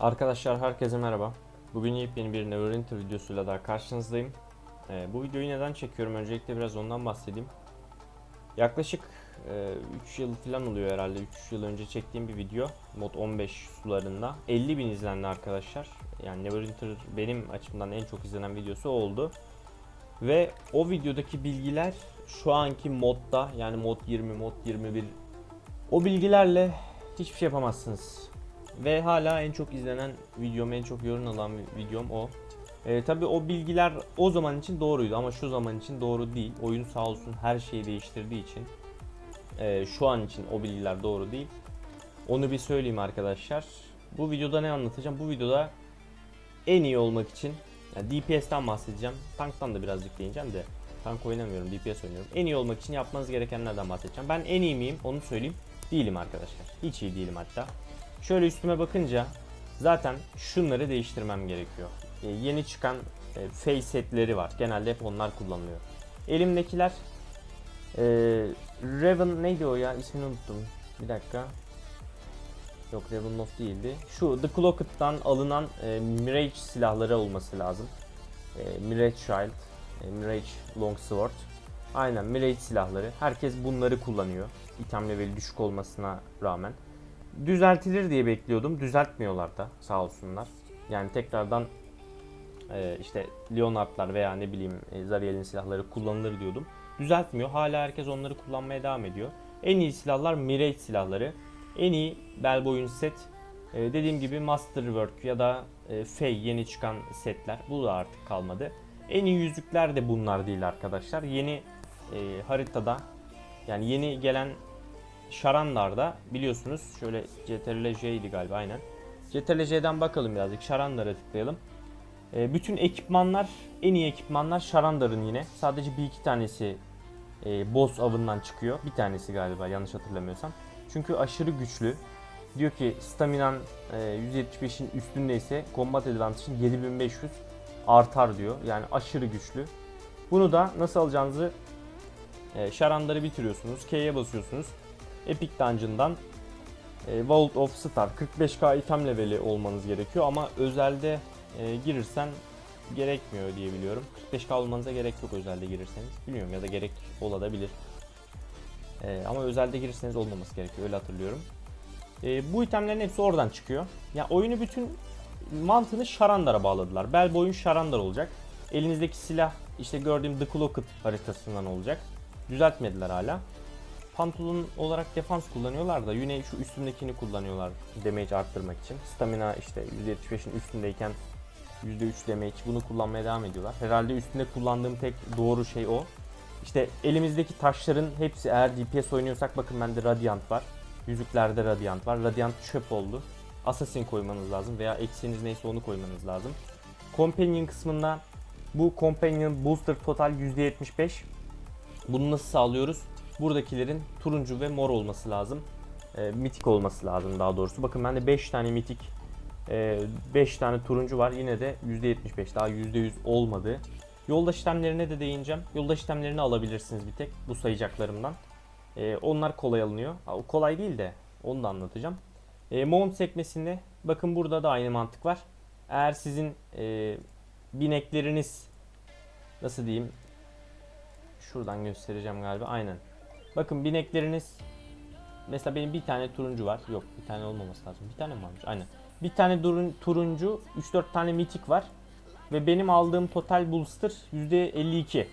Arkadaşlar herkese merhaba. Bugün yepyeni bir Neverwinter videosuyla daha karşınızdayım. Ee, bu videoyu neden çekiyorum? Öncelikle biraz ondan bahsedeyim. Yaklaşık 3 yıl falan oluyor herhalde. 3 yıl önce çektiğim bir video. Mod 15 sularında. 50 bin izlendi arkadaşlar. Yani Neverwinter benim açımdan en çok izlenen videosu oldu. Ve o videodaki bilgiler şu anki modda yani mod 20, mod 21 o bilgilerle hiçbir şey yapamazsınız. Ve hala en çok izlenen videom, en çok yorum alan videom o. Ee, Tabi o bilgiler o zaman için doğruydu ama şu zaman için doğru değil. Oyun sağ olsun her şeyi değiştirdiği için e, şu an için o bilgiler doğru değil. Onu bir söyleyeyim arkadaşlar. Bu videoda ne anlatacağım? Bu videoda en iyi olmak için yani DPS'ten bahsedeceğim. Tanktan da birazcık değineceğim de. Tank oynamıyorum, DPS oynuyorum. En iyi olmak için yapmanız gerekenlerden bahsedeceğim. Ben en iyi miyim onu söyleyeyim. Değilim arkadaşlar. Hiç iyi değilim hatta. Şöyle üstüme bakınca zaten şunları değiştirmem gerekiyor. E, yeni çıkan e, face setleri var. Genelde hep onlar kullanılıyor. Elimdekiler e, Raven neydi o ya? İsmini unuttum. Bir dakika. Yok Ravenloft değildi. Şu The Clocked'dan alınan e, Mirage silahları olması lazım. E, Mirage Shield, e, Mirage Longsword. Aynen Mirage silahları. Herkes bunları kullanıyor. İtem leveli düşük olmasına rağmen. Düzeltilir diye bekliyordum. Düzeltmiyorlar da sağ olsunlar. Yani tekrardan e, işte Leonard'lar veya ne bileyim e, Zariel'in silahları kullanılır diyordum. Düzeltmiyor. Hala herkes onları kullanmaya devam ediyor. En iyi silahlar Mirage silahları. En iyi bel boyun set. e, dediğim gibi Masterwork ya da e, Fey yeni çıkan setler. Bu da artık kalmadı. En iyi yüzükler de bunlar değil arkadaşlar. Yeni e, haritada yani yeni gelen Şarandar'da biliyorsunuz şöyle CTRL J idi galiba aynen. CTRL J'den bakalım birazcık. Şarandar'a tıklayalım. E, bütün ekipmanlar, en iyi ekipmanlar Şarandar'ın yine. Sadece bir iki tanesi e, boss avından çıkıyor. Bir tanesi galiba yanlış hatırlamıyorsam. Çünkü aşırı güçlü. Diyor ki staminan e, 175'in üstündeyse combat advantage'ın 7500 artar diyor. Yani aşırı güçlü. Bunu da nasıl alacağınızı e, Şarandar'ı bitiriyorsunuz. K'ye basıyorsunuz. Epic Dungeon'dan e, Vault of Star 45k item leveli olmanız gerekiyor ama özelde e, girirsen gerekmiyor diye biliyorum. 45k olmanıza gerek yok özelde girirseniz. Bilmiyorum ya da gerek olabilir. E, ama özelde girirseniz olmaması gerekiyor öyle hatırlıyorum. E, bu itemlerin hepsi oradan çıkıyor. Ya oyunu bütün mantığını Sharandar'a bağladılar. Bel boyun Sharandar olacak. Elinizdeki silah işte gördüğüm The Cloaked haritasından olacak. Düzeltmediler hala pantolon olarak defans kullanıyorlar da yine şu üstündekini kullanıyorlar damage arttırmak için. Stamina işte %75'in üstündeyken %3 damage bunu kullanmaya devam ediyorlar. Herhalde üstünde kullandığım tek doğru şey o. İşte elimizdeki taşların hepsi eğer DPS oynuyorsak bakın bende Radiant var. Yüzüklerde Radiant var. Radiant çöp oldu. Assassin koymanız lazım veya eksiğiniz neyse onu koymanız lazım. Companion kısmında bu Companion Booster total %75. Bunu nasıl sağlıyoruz? Buradakilerin turuncu ve mor olması lazım. E, mitik olması lazım daha doğrusu. Bakın bende 5 tane mitik, 5 tane turuncu var. Yine de %75 daha %100 olmadı. Yoldaş işlemlerine de değineceğim. Yoldaş işlemlerini alabilirsiniz bir tek bu sayacaklarımdan. E, onlar kolay alınıyor. Ha, kolay değil de onu da anlatacağım. E, mount sekmesinde bakın burada da aynı mantık var. Eğer sizin e, binekleriniz nasıl diyeyim şuradan göstereceğim galiba aynen Bakın binekleriniz mesela benim bir tane turuncu var. Yok bir tane olmaması lazım. Bir tane mi varmış? Aynen. Bir tane durun, turuncu, 3-4 tane mitik var. Ve benim aldığım total booster %52.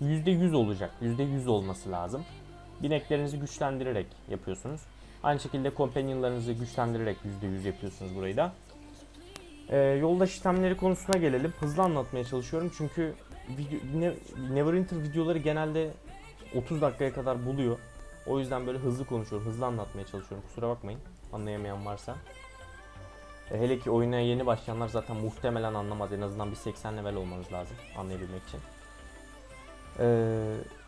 %100 olacak. %100 olması lazım. Bineklerinizi güçlendirerek yapıyorsunuz. Aynı şekilde companionlarınızı güçlendirerek %100 yapıyorsunuz burayı da. Ee, yoldaş işlemleri konusuna gelelim. Hızlı anlatmaya çalışıyorum çünkü video, ne, Neverwinter videoları genelde 30 dakikaya kadar buluyor. O yüzden böyle hızlı konuşuyorum, hızlı anlatmaya çalışıyorum. Kusura bakmayın anlayamayan varsa. E, hele ki oyuna yeni başlayanlar zaten muhtemelen anlamaz. En azından bir 80 level olmanız lazım anlayabilmek için. E,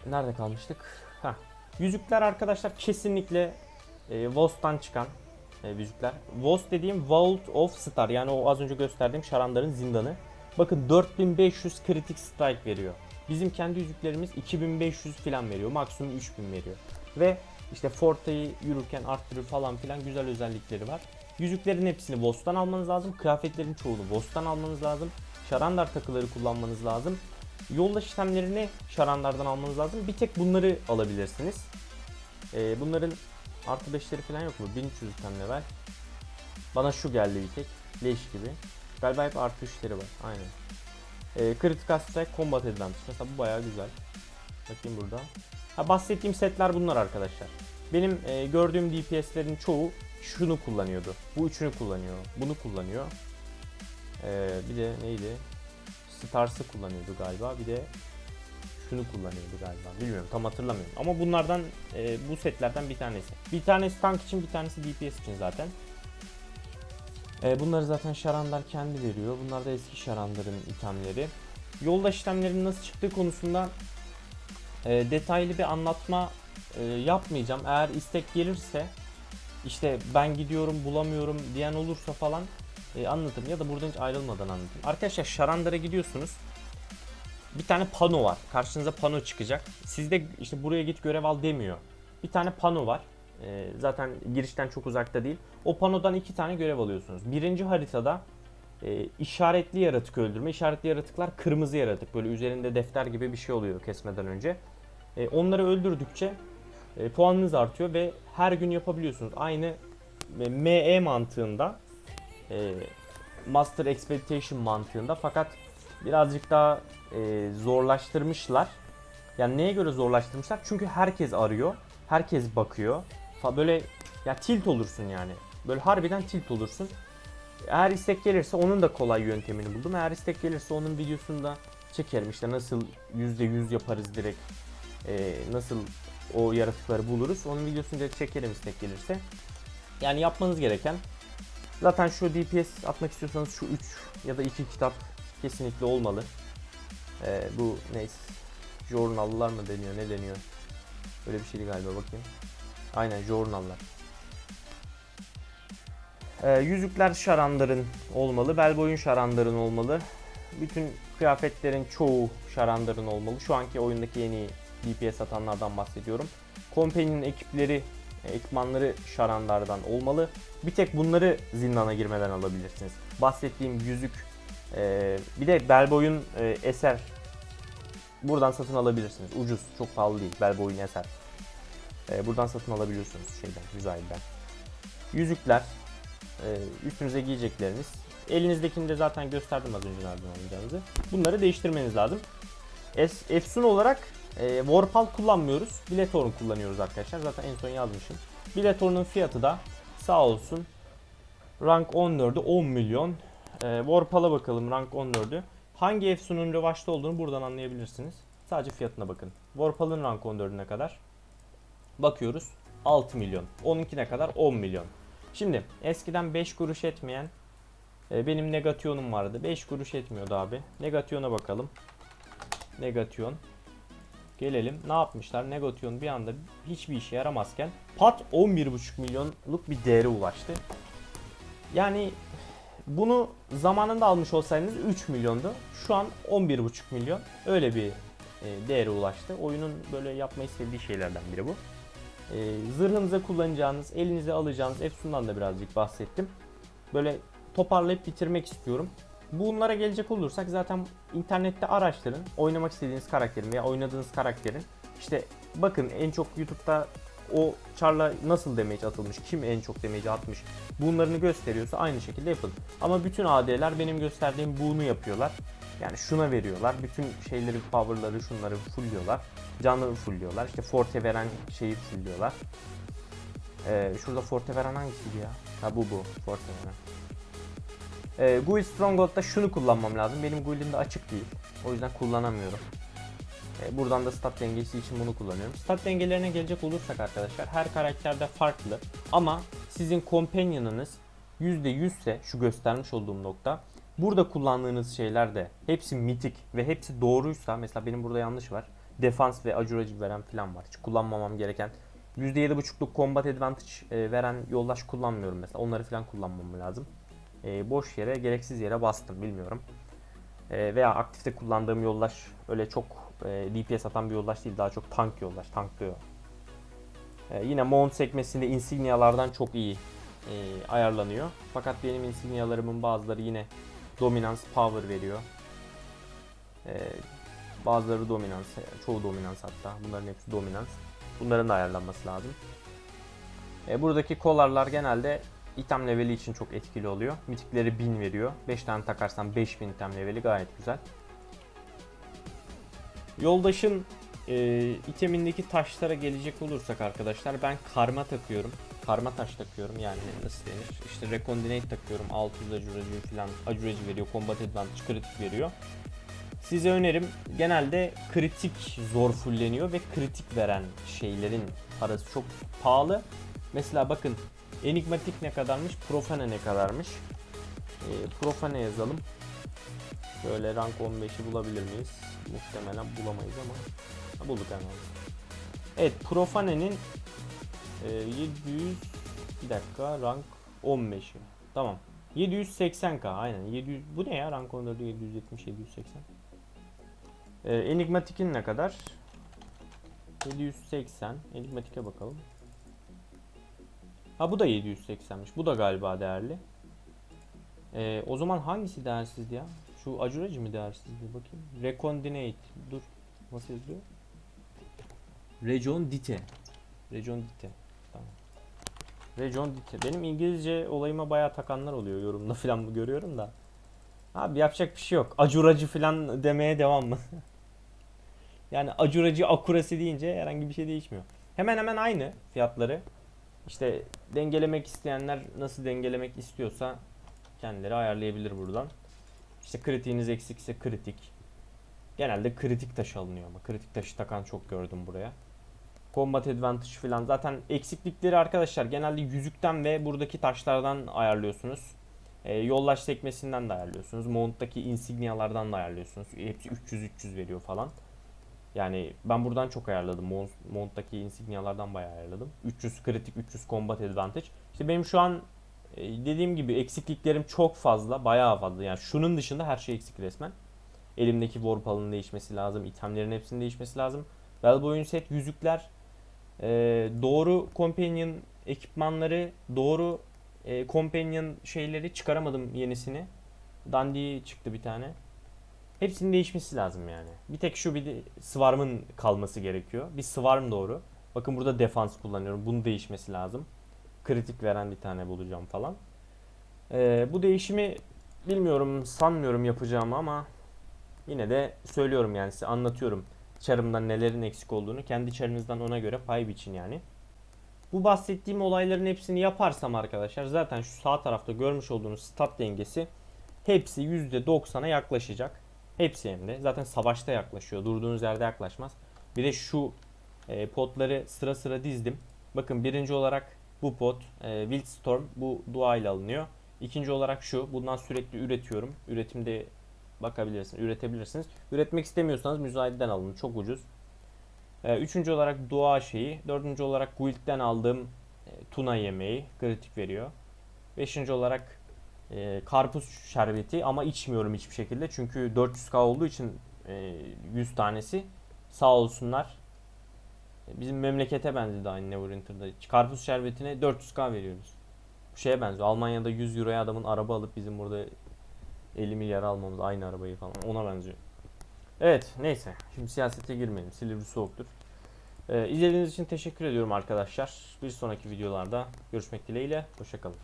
nerede kalmıştık? Heh. Yüzükler arkadaşlar kesinlikle e, VOS'tan çıkan e, yüzükler. VOS dediğim Vault of Star yani o az önce gösterdiğim Şarandar'ın zindanı. Bakın 4500 kritik strike veriyor. Bizim kendi yüzüklerimiz 2500 falan veriyor. Maksimum 3000 veriyor. Ve işte Forte'yi yürürken arttırır falan filan güzel özellikleri var. Yüzüklerin hepsini Vos'tan almanız lazım. Kıyafetlerin çoğunu Vos'tan almanız lazım. Şarandar takıları kullanmanız lazım. Yoldaş işlemlerini Şarandar'dan almanız lazım. Bir tek bunları alabilirsiniz. Ee, bunların artı 5'leri falan yok mu? 1300 tane level. Bana şu geldi bir tek. Leş gibi. Galiba hep artı 3'leri var. Aynen. Ee, Critical Strike Combat Advantage. Mesela bu bayağı güzel. Bakayım burada. Ha, bahsettiğim setler bunlar arkadaşlar. Benim e, gördüğüm DPS'lerin çoğu şunu kullanıyordu. Bu üçünü kullanıyor. Bunu kullanıyor. Ee, bir de neydi? Stars'ı kullanıyordu galiba. Bir de şunu kullanıyordu galiba. Bilmiyorum tam hatırlamıyorum. Ama bunlardan e, bu setlerden bir tanesi. Bir tanesi tank için bir tanesi DPS için zaten. E, bunları zaten Şarandar kendi veriyor. Bunlar da eski Şarandar'ın itemleri. Yoldaş işlemlerinin nasıl çıktığı konusunda e, detaylı bir anlatma e, yapmayacağım. Eğer istek gelirse işte ben gidiyorum bulamıyorum diyen olursa falan e, anlatırım ya da buradan hiç ayrılmadan anlatayım. Arkadaşlar Şarandar'a gidiyorsunuz. Bir tane pano var. Karşınıza pano çıkacak. Sizde işte buraya git görev al demiyor. Bir tane pano var. E, zaten girişten çok uzakta değil. O panodan iki tane görev alıyorsunuz. Birinci haritada e, işaretli yaratık öldürme. İşaretli yaratıklar kırmızı yaratık. Böyle üzerinde defter gibi bir şey oluyor kesmeden önce. E, onları öldürdükçe e, puanınız artıyor ve her gün yapabiliyorsunuz. Aynı e, ME mantığında e, Master Expectation mantığında fakat birazcık daha e, zorlaştırmışlar. Yani neye göre zorlaştırmışlar? Çünkü herkes arıyor, herkes bakıyor. Fa- Böyle ya tilt olursun yani. Böyle harbiden tilt olursun. Eğer istek gelirse onun da kolay yöntemini buldum. Eğer istek gelirse onun videosunu da çekerim. İşte nasıl %100 yaparız direkt. e, nasıl o yaratıkları buluruz. Onun videosunu da çekerim istek gelirse. Yani yapmanız gereken zaten şu DPS atmak istiyorsanız şu 3 ya da 2 kitap kesinlikle olmalı. Ee, bu neyse Journal'lar mı deniyor ne deniyor? Böyle bir şeydi galiba bakayım. Aynen Journal'lar. Ee, yüzükler şarandarın olmalı. Bel boyun şarandarın olmalı. Bütün kıyafetlerin çoğu şarandarın olmalı. Şu anki oyundaki yeni DPS atanlardan bahsediyorum. Company'nin ekipleri, ekipmanları şarandardan olmalı. Bir tek bunları zindana girmeden alabilirsiniz. Bahsettiğim yüzük, e, bir de bel boyun e, eser. Buradan satın alabilirsiniz. Ucuz, çok pahalı değil. Bel boyun eser. E, buradan satın alabiliyorsunuz şeyden, Güzel'den. Yüzükler, e, üstünüze giyecekleriniz. Elinizdekini de zaten gösterdim az önce nereden alacağınızı. Bunları değiştirmeniz lazım. Es, Efsun olarak e, Warpal kullanmıyoruz. Biletorn kullanıyoruz arkadaşlar. Zaten en son yazmışım. Biletorn'un fiyatı da sağ olsun rank 14'ü 10 milyon. E, Warpal'a bakalım rank 14'ü. Hangi Efsun'un revaçta olduğunu buradan anlayabilirsiniz. Sadece fiyatına bakın. Warpal'ın rank 14'üne kadar bakıyoruz 6 milyon. Onunkine kadar 10 milyon. Şimdi eskiden 5 kuruş etmeyen e, benim Negation'um vardı. 5 kuruş etmiyordu abi. Negation'a bakalım. Negation. Gelelim. Ne yapmışlar? Negation bir anda hiçbir işe yaramazken pat 11,5 milyonluk bir değere ulaştı. Yani bunu zamanında almış olsaydınız 3 milyondu. Şu an 11,5 milyon. Öyle bir e, değere ulaştı. Oyunun böyle yapmayı sevdiği şeylerden biri bu. E, zırhınıza kullanacağınız, elinize alacağınız Efsun'dan da birazcık bahsettim. Böyle toparlayıp bitirmek istiyorum. Bunlara gelecek olursak zaten internette araştırın. Oynamak istediğiniz karakterin veya oynadığınız karakterin. İşte bakın en çok YouTube'da o çarla nasıl damage atılmış, kim en çok damage atmış bunlarını gösteriyorsa aynı şekilde yapın. Ama bütün AD'ler benim gösterdiğim bunu yapıyorlar. Yani şuna veriyorlar. Bütün şeyleri, power'ları, şunları fullliyorlar. Canları fullliyorlar. İşte forte veren şeyi fullliyorlar. Ee, şurada forte veren hangisiydi ya? Ha bu bu. Forte veren. Ee, Guild Stronghold'da şunu kullanmam lazım. Benim guild'imde açık değil. O yüzden kullanamıyorum. Ee, buradan da stat dengesi için bunu kullanıyorum. Stat dengelerine gelecek olursak arkadaşlar her karakterde farklı. Ama sizin companion'ınız %100 ise şu göstermiş olduğum nokta burada kullandığınız şeyler de hepsi mitik ve hepsi doğruysa mesela benim burada yanlış var. Defans ve acuracı veren falan var. Hiç kullanmamam gereken %7.5'luk combat advantage e, veren yoldaş kullanmıyorum mesela. Onları falan kullanmam lazım. E, boş yere, gereksiz yere bastım bilmiyorum. E, veya aktifte kullandığım yoldaş öyle çok e, DPS atan bir yoldaş değil. Daha çok tank yoldaş, tanklıyor. E, yine mount sekmesinde insignialardan çok iyi e, ayarlanıyor. Fakat benim insignialarımın bazıları yine dominans power veriyor. E, bazıları dominans, çoğu dominans hatta. Bunların hepsi dominans. Bunların da ayarlanması lazım. E, buradaki kollarlar genelde item leveli için çok etkili oluyor. Mitikleri 1000 veriyor. 5 tane takarsan 5000 item leveli gayet güzel. Yoldaşın e, itemindeki taşlara gelecek olursak arkadaşlar ben karma takıyorum. Karma taş takıyorum yani nasıl denir? İşte Recondinate takıyorum. 600 acuracı falan acuracı veriyor. Combat Advantage kritik veriyor. Size önerim genelde kritik zor fulleniyor ve kritik veren şeylerin parası çok pahalı. Mesela bakın Enigmatik ne kadarmış? Profane ne kadarmış? E, Profane yazalım. Şöyle rank 15'i bulabilir miyiz? Muhtemelen bulamayız ama ha, bulduk hemen. Evet Profane'nin e, 700 bir dakika rank 15'i. Tamam. 780k aynen. 700 bu ne ya rank 14'ü 770 780. E, Enigmatik'in ne kadar? 780. Enigmatik'e bakalım. Ha bu da 780'miş. Bu da galiba değerli. Ee, o zaman hangisi değersizdi ya? Şu acuracı mı değersizdi bakayım. Recondinate. Dur. Nasıl yazıyor? Region Dite. Region Dite. Tamam. Region Dite. Benim İngilizce olayıma bayağı takanlar oluyor yorumda falan görüyorum da. Abi yapacak bir şey yok. Acuracı falan demeye devam mı? yani acuracı akurası deyince herhangi bir şey değişmiyor. Hemen hemen aynı fiyatları. İşte dengelemek isteyenler nasıl dengelemek istiyorsa kendileri ayarlayabilir buradan. İşte kritiğiniz eksikse kritik. Genelde kritik taş alınıyor ama kritik taşı takan çok gördüm buraya. Combat Advantage falan zaten eksiklikleri arkadaşlar genelde yüzükten ve buradaki taşlardan ayarlıyorsunuz. Ee, yollaş sekmesinden de ayarlıyorsunuz. Mount'taki insignialardan da ayarlıyorsunuz. Hepsi 300-300 veriyor falan. Yani ben buradan çok ayarladım. Mount, Mount'taki insignialardan bayağı ayarladım. 300 kritik, 300 combat advantage. İşte benim şu an e, dediğim gibi eksikliklerim çok fazla. Bayağı fazla. Yani şunun dışında her şey eksik resmen. Elimdeki Warpal'ın değişmesi lazım. itemlerin hepsinin değişmesi lazım. Bellboy'un set yüzükler. E, doğru companion ekipmanları, doğru e, companion şeyleri çıkaramadım yenisini. Dandy çıktı bir tane. Hepsinin değişmesi lazım yani. Bir tek şu bir de Swarm'ın kalması gerekiyor. Bir Swarm doğru. Bakın burada defans kullanıyorum. Bunun değişmesi lazım. Kritik veren bir tane bulacağım falan. Ee, bu değişimi bilmiyorum sanmıyorum yapacağımı ama yine de söylüyorum yani size anlatıyorum. Çarımdan nelerin eksik olduğunu. Kendi çarınızdan ona göre pay biçin yani. Bu bahsettiğim olayların hepsini yaparsam arkadaşlar zaten şu sağ tarafta görmüş olduğunuz stat dengesi hepsi %90'a yaklaşacak. Hepsi hem de. Zaten savaşta yaklaşıyor. Durduğunuz yerde yaklaşmaz. Bir de şu e, potları sıra sıra dizdim. Bakın birinci olarak bu pot e, Wildstorm bu dua ile alınıyor. İkinci olarak şu. Bundan sürekli üretiyorum. Üretimde bakabilirsiniz, üretebilirsiniz. Üretmek istemiyorsanız müzayededen alın. Çok ucuz. E, üçüncü olarak dua şeyi. Dördüncü olarak Guild'den aldığım e, tuna yemeği. Kritik veriyor. Beşinci olarak e, karpuz şerbeti ama içmiyorum hiçbir şekilde. Çünkü 400k olduğu için e, 100 tanesi sağ olsunlar. E, Bizim memlekete benzedi aynı Neverwinter'da. Karpuz şerbetine 400k veriyoruz. Bu şeye benziyor. Almanya'da 100 euroya adamın araba alıp bizim burada 50 milyar almamız aynı arabayı falan. Ona benziyor. Evet neyse. Şimdi siyasete girmeyelim. Silivri soğuktur. Ee, izlediğiniz için teşekkür ediyorum arkadaşlar. Bir sonraki videolarda görüşmek dileğiyle. Hoşçakalın.